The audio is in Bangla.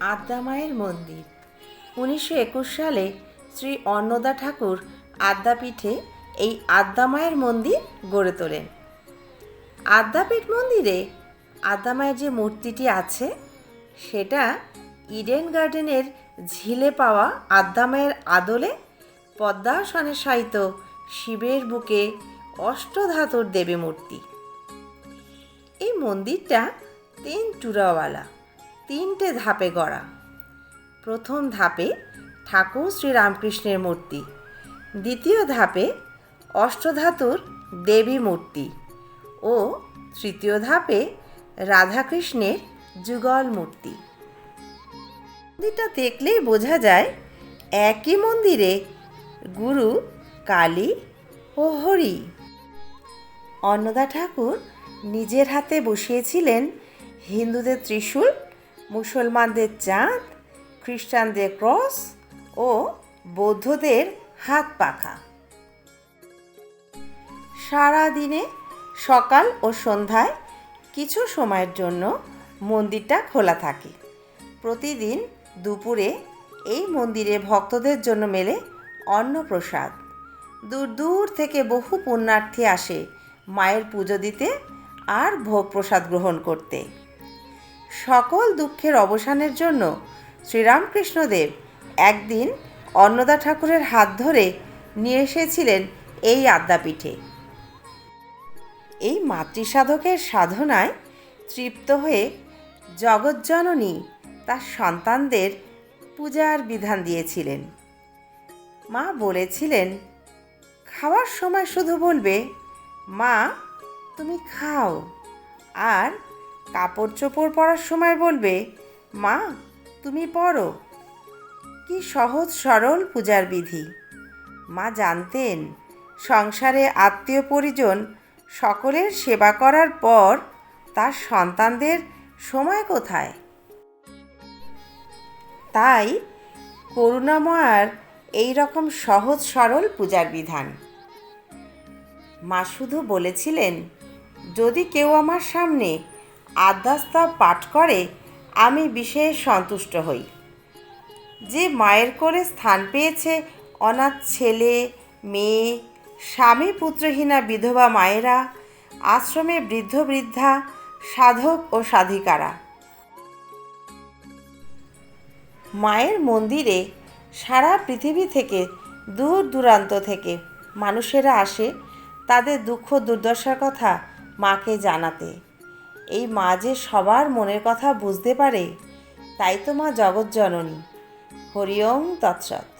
আদ্যামায়ের মন্দির। উনিশশো একুশ সালে শ্রী অন্নদা ঠাকুর আদ্যাপীঠে এই আদ্যামায়ের মন্দির গড়ে তোলেন। আদ্যাপীঠ মন্দিরে আদ্যামায়ের যে মূর্তিটি আছে, সেটা ইডেন গার্ডেনের ঝিলে পাওয়া আদ্যামায়ের আদলে পদ্মাসনে শায়িত শিবের বুকে অষ্টধাতুর দেবী মূর্তি এই মন্দিরটা তিন চূড়াওয়ালা। তিনটে ধাপে গড়া। প্রথম ধাপে ঠাকুর শ্রীরামকৃষ্ণের মূর্তি। দ্বিতীয় ধাপে অষ্টধাতুর দেবী মূর্তি। ও তৃতীয় ধাপে রাধাকৃষ্ণের যুগল মূর্তি। মন্দিরটা দেখলেই বোঝা যায় একই মন্দিরে গুরু, কালী ও হরি। অন্নদা ঠাকুর নিজের হাতে বসিয়েছিলেন হিন্দুদের ত্রিশূল মুসলমানদের চাঁদ, খ্রিস্টানদের ক্রস ও বৌদ্ধদের হাত পাখা। সারা দিনে সকাল ও সন্ধ্যায় কিছু সময়ের জন্য মন্দিরটা খোলা থাকে। প্রতিদিন দুপুরে এই মন্দিরে ভক্তদের জন্য মেলে অন্নপ্রসাদ। দূর দূর থেকে বহু পুণ্যার্থী আসে মায়ের পুজো দিতে আর ভোগ প্রসাদ গ্রহণ করতে। সকল দুঃখের অবসানের জন্য শ্রীরামকৃষ্ণদেব একদিন অন্নদা ঠাকুরের হাত ধরে নিয়ে এসেছিলেন এই আদ্যাপীঠে। এই মাতৃসাধকের সাধনায় তৃপ্ত হয়ে জগজ্জননী তার সন্তানদের পূজার বিধান দিয়েছিলেন। মা বলেছিলেন, খাওয়ার সময় শুধু বলবে, মা, তুমি খাও আর কাপড় চোপড় পরার সময় বলবে, মা, তুমি পড়ো। কি সহজ সরল পূজার বিধি। মা জানতেন, সংসারে আত্মীয় পরিজন সকলের সেবা করার পর তার সন্তানদের সময় কোথায়? তাই করুণাময়ার এই রকম সহজ সরল পূজার বিধান। মা শুধু বলেছিলেন, যদি কেউ আমার সামনে আদ্যাস্তাব পাঠ করে, আমি বিশেষ সন্তুষ্ট হই। যে মায়ের করে স্থান পেয়েছে অনাথ ছেলে, মেয়ে, স্বামী পুত্রহীনা বিধবা মায়েরা, আশ্রমে বৃদ্ধ বৃদ্ধা, সাধক ও সাধিকারা। মায়ের মন্দিরে সারা পৃথিবী থেকে, দূর দূরান্ত থেকে মানুষেরা আসে তাদের দুঃখ দুর্দশার কথা মাকে জানাতে। এই মা যে সবার মনের কথা বুঝতে পারে তাই তো মা জগৎজননী হরিওম তৎসৎ।